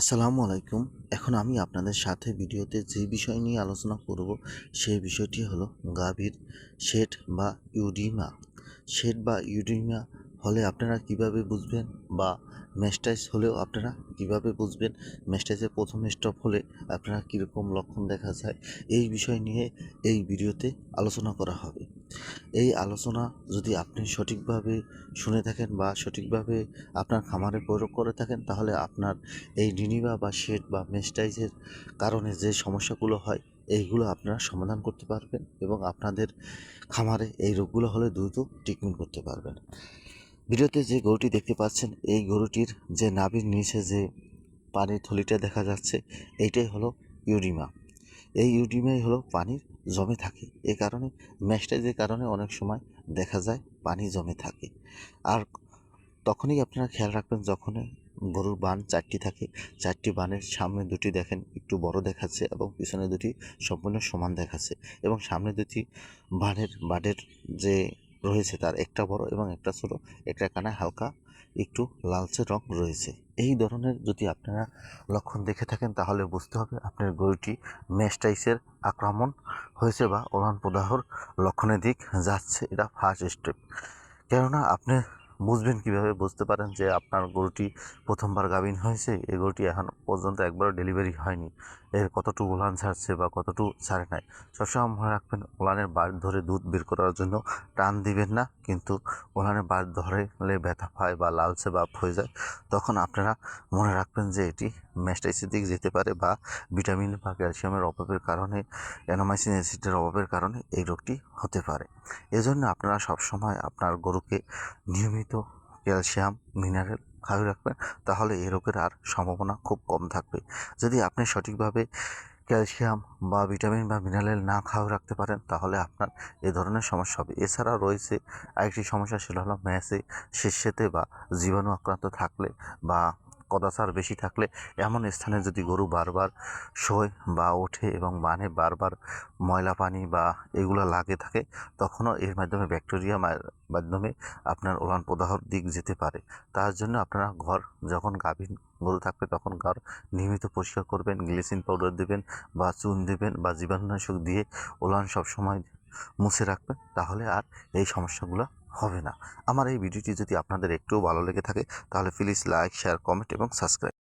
আসসালামু আলাইকুম। এখন আমি আপনাদের সাথে ভিডিওতে যে বিষয় নিয়ে আলোচনা করব, সেই বিষয়টি হলো গাভীর শেড বা ইউডিমা। শেড বা ইউডিমা হলে আপনারা কীভাবে বুঝবেন বা মেস্টাইজ হলেও আপনারা কীভাবে বুঝবেন? মেস্টাইজের প্রথম স্টপ হলে আপনারা কীরকম লক্ষণ দেখা যায়? এই বিষয় নিয়ে এই ভিডিওতে আলোচনা করা হবে। এই আলোচনা যদি আপনি সঠিকভাবে শুনে থাকেন বা সঠিকভাবে আপনার খামারে প্রয়োগ করে থাকেন, তাহলে আপনার এই ডিনিবা বা শেড বা মেস্টাইজের কারণে যে সমস্যাগুলো হয়, এইগুলো আপনারা সমাধান করতে পারবেন এবং আপনাদের খামারে এই রোগগুলো হলে দ্রুত ট্রিটমেন্ট করতে পারবেন। ভিডিওতে যে গরুটি দেখতে পাচ্ছেন, এই গরুটির যে নাভির নিচে যে পানির থলিটা দেখা যাচ্ছে, এইটাই হলো ইউরিমা। এই ইউডিমিয়াই হলো পানির জমে থাকে। এ কারণে ম্যাস্টাইজের কারণে অনেক সময় দেখা যায় পানি জমে থাকে। আর তখনই আপনারা খেয়াল রাখবেন যখন গরুর বান চারটি থাকে, চারটি বানের সামনে দুটি দেখেন, একটু বড় দেখাচ্ছে এবং পিছনে দুটি সম্পূর্ণ সমান দেখাচ্ছে। এবং সামনে দুটি বানের বাডের যে রয়েছে তার। একটা বড় এবং একটা ছোট। একটা কানে হালকা, একটু লালচে রং রয়েছে। এই ধরনের যদি আপনারা লক্ষণ দেখে থাকেন, তাহলে বুঝতে হবে আপনার গরুটি মেস্টাইসের আক্রমণ হয়েছে বা ওলান প্রদাহর লক্ষণের দিক যাচ্ছে। এটা ফার্স্ট স্টেপ কেননা, আপনি বুঝবেন কীভাবে বুঝতে পারেন যে আপনার গরুটি প্রথমবার গাভিন হয়েছে? এই গরুটি এখন পর্যন্ত একবারও ডেলিভারি হয়নি। এর কতটুকু ওলান ছাড়ছে বা কতটুকু ছাড়ে নাই? সবসময় মনে রাখবেন ওলানের বার ধরে দুধ বের করার জন্য টান দিবেন না। কিন্তু ওলানের বার ধরলে ব্যথা পায় বা লালচে ভাব হয়ে যায়, তখন আপনারা মনে রাখবেন যে এটি ম্যাস্টাইসির দিক যেতে পারে বা ভিটামিন বা ক্যালসিয়ামের অভাবের কারণে, অ্যানোমাইসিন অ্যাসিডের অভাবের কারণে এই রোগটি হতে পারে। এজন্য আপনারা সবসময় আপনার গরুকে নিয়মিত ক্যালসিয়াম, মিনারেল খাওয়াই রাখবেন, তাহলে এই রোগের আর সম্ভাবনা খুব কম থাকবে। যদি আপনি সঠিকভাবে ক্যালসিয়াম বা ভিটামিন বা মিনারেল না খাওয়া রাখতে পারেন, তাহলে আপনার এ ধরনের সমস্যা হবে। এছাড়া রয়েছে আরেকটি সমস্যা, সেটা হলো ম্যাসে, শীর্ষেতে বা জীবাণু আক্রান্ত থাকলে বা কদাচার বেশি থাকলে এমন স্থানে যদি গরু বারবার শোয় বা ওঠে এবং মানে বারবার ময়লা পানি বা এগুলো লাগে থাকে, তখনও এর মাধ্যমে ব্যাকটেরিয়া মাধ্যমে আপনার ওলান প্রদাহর দিক যেতে পারে। তার জন্য আপনারা ঘর যখন গাভীন গরু থাকবে তখন ঘর নিয়মিত পরিষ্কার করবেন, গ্লিসিন পাউডার দেবেন বা চুন দেবেন বা জীবাণুনাশক দিয়ে ওলান সবসময় মুছে রাখবেন, তাহলে আর এই সমস্যাগুলো হবে না। আমার এই ভিডিওটি যদি আপনাদের একটুও ভালো লেগে থাকে, তাহলে প্লিজ লাইক শেয়ার কমেন্ট এবং সাবস্ক্রাইব